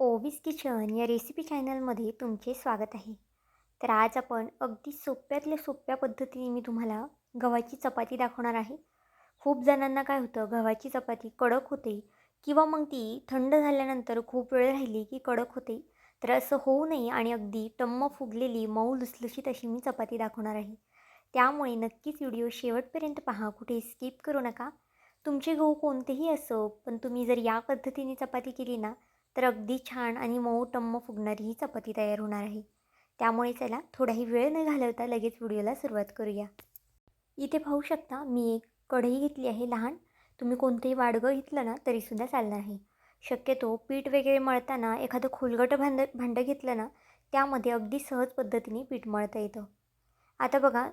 ओवीस kitchen या recipe चॅनलमध्ये तुमचे स्वागत आहे. तर आज आपण अगदी सोप्यातल्या सोप्या पद्धतीने मी तुम्हाला गव्हाची चपाती दाखवणार आहे. खूप जणांना काय होतं गव्हाची चपाती कडक होते किंवा मग ती थंड झाल्यानंतर खूप वेळ राहिली की कडक होते. तर असं होऊ नये आणि अगदी टम्म फुगलेली मऊ लुसलुशीत अशी मी चपाती दाखवणार आहे. त्यामुळे नक्कीच व्हिडिओ शेवटपर्यंत पहा कुठे स्किप करू नका. तुमचे गहू कोणतेही असो पण तुम्ही जर या पद्धतीने चपाती केली ना तर अगदी छान आणि मऊ टम्म फुगणारी ही चपाती तयार होणार आहे. त्यामुळे चला थोडाही वेळ न घालवता लगेच व्हिडिओला सुरुवात करूया. इथे पाहू शकता मी एक कढई घेतली आहे लहान. तुम्ही कोणतंही वाडगं घेतलं ना तरीसुद्धा चालणार आहे. शक्यतो पीठ वगैरे मळताना एखादं खोलगट भांड भांडं घेतलं ना त्यामध्ये अगदी सहज पद्धतीने पीठ मळता येतं. आता बघा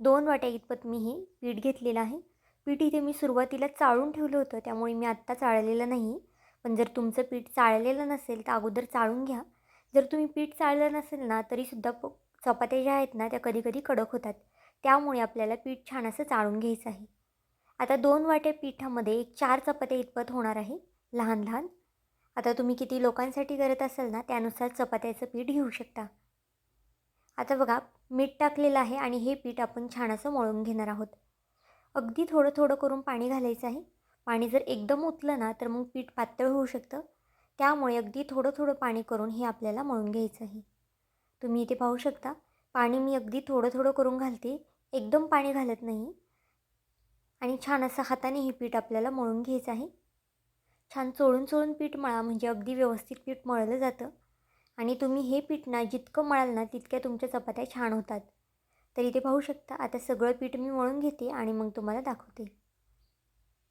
दोन वाट्या इतपत मी हे पीठ घेतलेलं आहे. पीठ इथे मी सुरुवातीला चाळून ठेवलं होतं त्यामुळे मी आत्ता चाळलेलं नाही. पण जर तुमचं पीठ चाळलेलं नसेल तर अगोदर चाळून घ्या. जर तुम्ही पीठ चाळलं नसेल ना तरीसुद्धा प चपात्या ज्या आहेत ना त्या कधीकधी कडक होतात. त्यामुळे आपल्याला पीठ छान असं चाळून घ्यायचं आहे. आता दोन वाट्या पिठामध्ये एक चार चपात्या इतपत होणार आहे लहान लहान. आता तुम्ही किती लोकांसाठी करत असाल ना त्यानुसार चपात्याचं पीठ घेऊ शकता. आता बघा मीठ टाकलेलं आहे आणि हे पीठ आपण छान असं मळून घेणार आहोत. अगदी थोडं थोडं करून पाणी घालायचं आहे. पाणी जर एकदम उतलं ना तर मग पीठ पातळ होऊ शकतं. त्यामुळे अगदी थोडं थोडं पाणी करून हे आपल्याला मळून घ्यायचं आहे. तुम्ही इथे पाहू शकता पाणी मी अगदी थोडं थोडं करून घालते. एकदम पाणी घालत नाही. आणि छान असं हाताने हे पीठ आपल्याला मळून घ्यायचं आहे. छान चोळून चोळून पीठ मळा म्हणजे अगदी व्यवस्थित पीठ मळलं जातं. आणि तुम्ही हे पीठ ना जितकं मळाल ना तितक्या तुमच्या चपात्या छान होतात. तर इथे पाहू शकता आता सगळं पीठ मी मळून घेते आणि मग तुम्हाला दाखवते.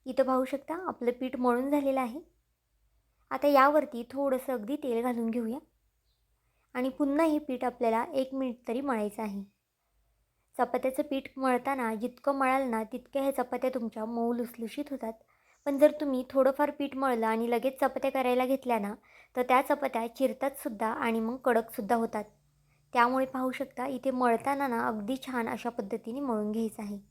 इथं पाहू शकता आपलं पीठ मळून झालेलं आहे. आता यावरती थोडंसं अगदी तेल घालून घेऊया. आणि पुन्हा हे पीठ आपल्याला एक मिनिट तरी मळायचं आहे. चपात्याचं पीठ मळताना जितकं मळाल ना तितक्या ह्या चपात्या तुमच्या मऊ लुसलुशीत होतात. पण जर तुम्ही थोडंफार पीठ मळलं आणि लगेच चपात्या करायला घेतल्या ना तर त्या चपात्या चिरतातसुद्धा आणि मग कडकसुद्धा होतात. त्यामुळे पाहू शकता इथे मळताना ना अगदी छान अशा पद्धतीने मळून घ्यायचं आहे.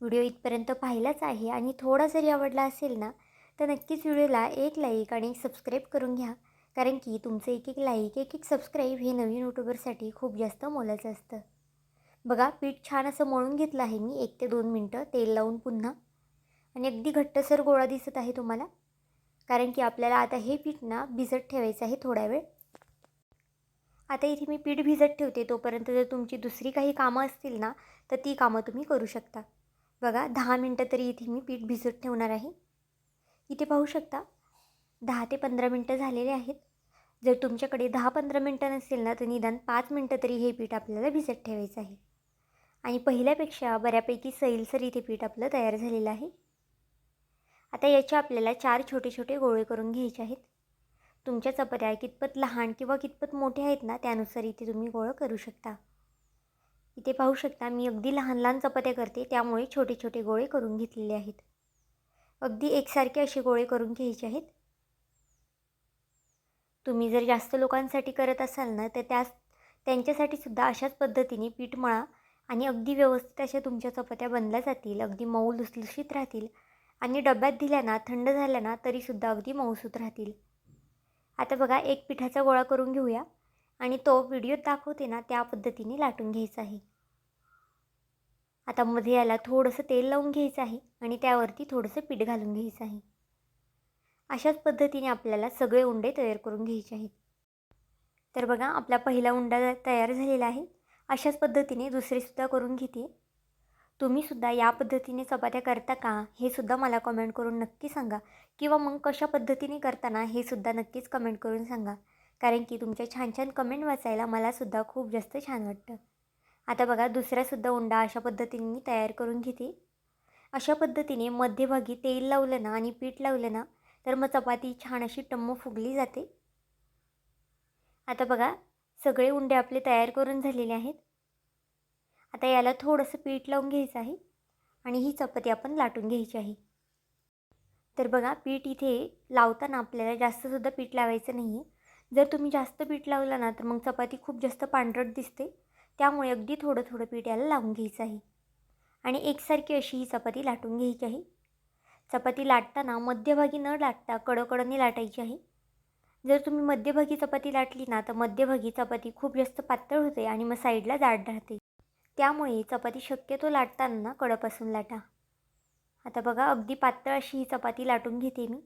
व्हिडिओ इथपर्यंत पाहिलाच आहे आणि थोडा जरी आवडला असेल ना तर नक्कीच व्हिडिओला एक लाईक आणि सबस्क्राईब करून घ्या. कारण की तुमचं एक एक लाईक एक एक सबस्क्राईब हे नवीन यूट्यूबरसाठी खूप जास्त मोलाचं असतं. बघा पीठ छान असं मळून घेतलं आहे मी एक ते दोन मिनटं तेल लावून पुन्हा. आणि अगदी घट्टसर गोळा दिसत आहे तुम्हाला. कारण की आपल्याला आता हे पीठ ना भिजत ठेवायचं आहे थोडा वेळ. आता इथे मी पीठ भिजत ठेवते तोपर्यंत जर तुमची दुसरी काही कामं असतील ना तर ती कामं तुम्ही करू शकता. बघा दहा मिनटं तरी इथे मी पीठ भिजत ठेवणार आहे. इथे पाहू शकता दहा ते पंधरा मिनटं झालेले आहेत. जर तुमच्याकडे दहा पंधरा मिनटं नसेल ना तर निदान पाच मिनटं तरी हे पीठ आपल्याला भिजत ठेवायचं आहे. आणि पहिल्यापेक्षा बऱ्यापैकी सैलसर इथे पीठ आपलं तयार झालेलं आहे. आता याचे आपल्याला चार छोटे छोटे गोळे करून घ्यायचे आहेत. तुमच्या चपात्या कितपत लहान किंवा कितपत मोठे आहेत ना त्यानुसार इथे तुम्ही गोळं करू शकता. इथे पाहू शकता मी अगदी लहान लहान चपात्या करते त्यामुळे छोटे छोटे गोळे करून घेतलेले आहेत. अगदी एकसारखे असे गोळे करून घ्यायचे आहेत. तुम्ही जर जास्त लोकांसाठी करत असाल ना तर त्या त्यांच्यासाठी सुद्धा अशाच पद्धतीने पीठ मळा आणि अगदी व्यवस्थित अशा तुमच्या चपात्या बनल्या जातील अगदी मऊ लुसलुशीत राहतील आणि डब्यात दिल्या ना थंड झाल्या ना तरीसुद्धा अगदी मऊसूत राहतील. आता बघा एक पिठाचा गोळा करून घेऊया आणि तो व्हिडिओत दाखवते ना त्या पद्धतीने लाटून घ्यायचा आहे. आता मध्ये याला थोडंसं तेल लावून घ्यायचं आहे आणि त्यावरती थोडंसं पीठ घालून घ्यायचं आहे. अशाच पद्धतीने आपल्याला सगळे उंडे तयार करून घ्यायचे आहेत. तर बघा आपला पहिला उंडा तयार झालेला आहे. अशाच पद्धतीने दुसरेसुद्धा करून घेते. तुम्हीसुद्धा या पद्धतीने चपात्या करता का हे सुद्धा मला कमेंट करून नक्की सांगा. किंवा मग कशा पद्धतीने करताना हे सुद्धा नक्कीच कमेंट करून सांगा. कारण की तुमच्या छान छान कमेंट वाचायला मलासुद्धा खूप जास्त छान वाटतं. आता बघा दुसऱ्यासुद्धा उंडा अशा पद्धतीने मी तयार करून घेते. अशा पद्धतीने मध्यभागी तेल लावलं ना आणि पीठ लावलं ना तर मग चपाती छान अशी टम्म फुगली जाते. आता बघा सगळे उंडे आपले तयार करून झालेले आहेत. आता याला थोडंसं पीठ लावून घ्यायचं आहे आणि ही चपाती आपण लाटून घ्यायची आहे. तर बघा पीठ इथे लावताना आपल्याला जास्तसुद्धा पीठ लावायचं नाही आहे जर तुम्ही जास्त पीठ लावलं ना तर मग चपाती खूप जास्त पांढरट दिसते. त्यामुळे अगदी थोडं थोडं पीठ याला लावून घ्यायचं आहे. आणि एकसारखी अशी ही चपाती लाटून घ्यायची आहे. चपाती लाटताना मध्यभागी न लाटता कडकडने लाटायची आहे. जर तुम्ही मध्यभागी चपाती लाटली ना तर मध्यभागी चपाती खूप जास्त पातळ होते आणि मग साईडला जाड राहते. त्यामुळे चपाती शक्यतो लाटताना ना कडपासून लाटा. आता बघा अगदी पातळ अशी ही चपाती लाटून घेते मी.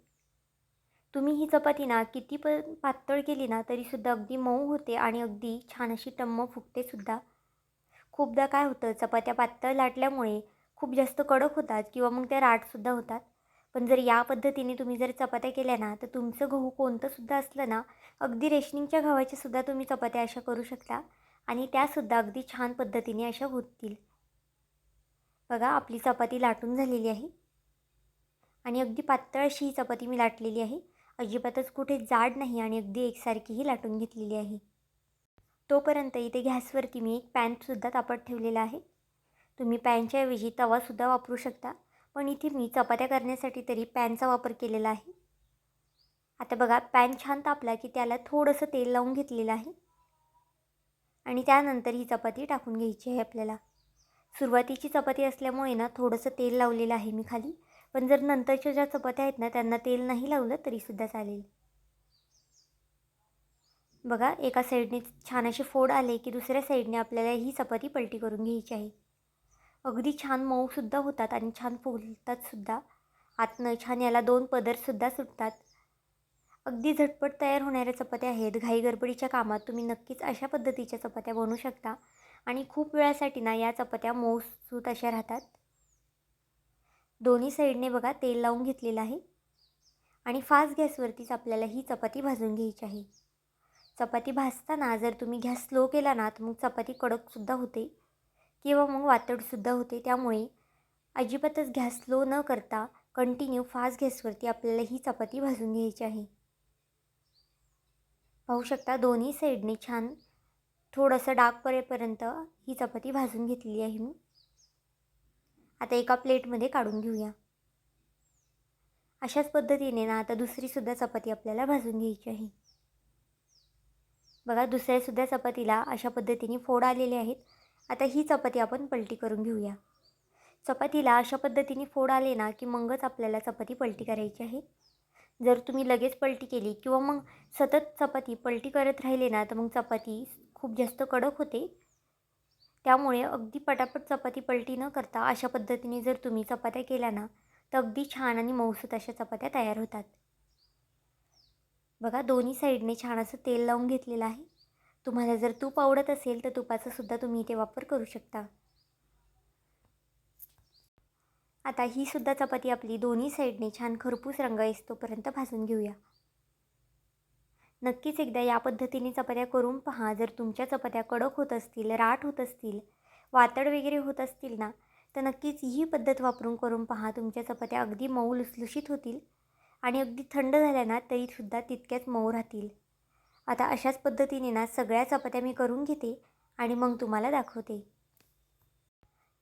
तुम्ही ही चपाती ना किती पण पातळ केली ना तरीसुद्धा अगदी मऊ होते आणि अगदी छान अशी टम्म फुगतेसुद्धा खूपदा काय होतं चपात्या पातळ लाटल्यामुळे खूप जास्त कडक होतात किंवा मग त्या राटसुद्धा होतात. पण जर या पद्धतीने तुम्ही जर चपात्या केल्या ना तर तुमचं गहू कोणतंसुद्धा असलं ना अगदी रेशनिंगच्या गव्हाच्यासुद्धा तुम्ही चपात्या अशा करू शकता आणि त्यासुद्धा अगदी छान पद्धतीने अशा होतील. बघा आपली चपाती लाटून झालेली आहे. आणि अगदी पातळ अशी ही चपाती मी लाटलेली आहे. अजिबातच कुठे जाड नाही आणि अगदी एकसारखीही लाटून घेतलेली आहे. तोपर्यंत इथे गॅसवरती मी एक पॅनसुद्धा तापत ठेवलेला आहे. तुम्ही पॅनच्याऐवजी तवासुद्धा वापरू शकता पण इथे मी चपात्या करण्यासाठी तरी पॅनचा वापर केलेला आहे. आता बघा पॅन छान तापला की त्याला थोडंसं तेल लावून घेतलेलं आहे. आणि त्यानंतर ही चपाती टाकून घ्यायची आहे आपल्याला. सुरुवातीची चपाती असल्यामुळे ना थोडंसं तेल लावलेलं आहे मी खाली. पण जर नंतरच्या ज्या चपात्या आहेत ना त्यांना तेल नाही लावलं तरीसुद्धा चालेल. बघा एका साईडने छान असे फोड आले की दुसऱ्या साईडने आपल्याला ही चपाती पलटी करून घ्यायची आहे. अगदी छान मऊसुद्धा होतात आणि छान फुलतात सुद्धा. आतनं छान याला दोन पदरसुद्धा सुटतात. अगदी झटपट तयार होणाऱ्या चपात्या आहेत. घाई गडबडीच्या कामात तुम्ही नक्कीच अशा पद्धतीच्या चपात्या बनवू शकता. आणि खूप वेळासाठी ना या चपात्या मऊसूत अशा राहतात. दोन्ही साईडने बघा तेल लावून घेतलेलं आहे. आणि फास्ट गॅसवरतीच आपल्याला ही चपाती भाजून घ्यायची आहे. चपाती भाजताना जर तुम्ही गॅस स्लो केला ना तर मग चपाती कडकसुद्धा होते किंवा मग वातडसुद्धा होते. त्यामुळे अजिबातच गॅस स्लो न करता कंटिन्यू फास्ट गॅसवरती आपल्याला ही चपाती भाजून घ्यायची आहे. पाहू शकता दोन्ही साईडने छान थोडंसं डाग परेपर्यंत ही चपाती भाजून घेतलेली आहे मी. आता एका प्लेटमध्ये काढून घेऊया. अशाच पद्धतीने ना आता दुसरीसुद्धा चपाती आपल्याला भाजून घ्यायची आहे. बघा दुसऱ्यासुद्धा चपातीला अशा पद्धतीने फोड आलेले आहेत. आता ही चपाती आपण पलटी करून घेऊया. चपातीला अशा पद्धतीने फोड आले ना की मगच आपल्याला चपाती पलटी करायची आहे. जर तुम्ही लगेच पलटी केली किंवा मग सतत चपाती पलटी करत राहिले ना तर मग चपाती खूप जास्त कडक होते. त्यामुळे अगदी पटापट चपाती पलटी न करता अशा पद्धतीने जर तुम्ही चपात्या केल्या ना तर अगदी छान आणि मऊसूत अशा चपात्या तयार होतात. बघा दोन्ही साईडने छान असं तेल लावून घेतलेलं आहे. तुम्हाला जर तूप आवडत असेल तर तुपाचा सुद्धा तुम्ही इथे वापर करू शकता. आता ही सुद्धा चपाती आपली दोन्ही साईडने छान खरपूस रंग येतोपर्यंत भाजून घेऊया. नक्कीच एकदा या पद्धतीने चपात्या करून पहा. जर तुमच्या चपात्या कडक होत असतील राट होत असतील वातड वगैरे होत असतील ना तर नक्कीच ही पद्धत वापरून करून पहा. तुमच्या चपात्या अगदी मऊ लुसलुशीत होतील आणि अगदी थंड झाल्या ना तरीसुद्धा तितक्याच मऊ राहतील. आता अशाच पद्धतीने ना सगळ्या चपात्या मी करून घेते आणि मग तुम्हाला दाखवते.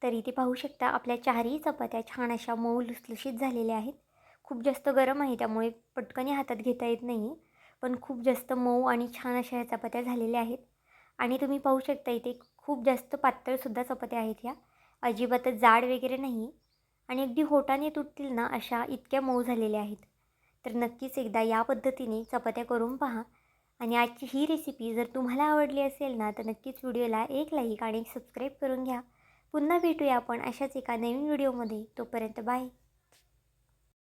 तर इथे पाहू शकता आपल्या चारही चपात्या छान अशा मऊ लुसलुशीत झालेल्या आहेत. खूप जास्त गरम आहे त्यामुळे पटकन हातात घेता येत नाही. पण खूप जास्त मऊ आणि छान अशा ह्या चपात्या झालेल्या आहेत. आणि तुम्ही पाहू शकता इथे खूप जास्त पातळसुद्धा चपात्या आहेत ह्या. अजिबातच जाड वगैरे नाही. आणि अगदी होटाने तुटतील ना अशा इतक्या मऊ झालेल्या आहेत. तर नक्कीच एकदा या पद्धतीने चपात्या करून पहा. आणि आजची ही रेसिपी जर तुम्हाला आवडली असेल ना तर नक्कीच व्हिडिओला एक लाईक आणि एक सबस्क्राईब करून घ्या. पुन्हा भेटूया आपण अशाच एका नवीन व्हिडिओमध्ये तोपर्यंत बाय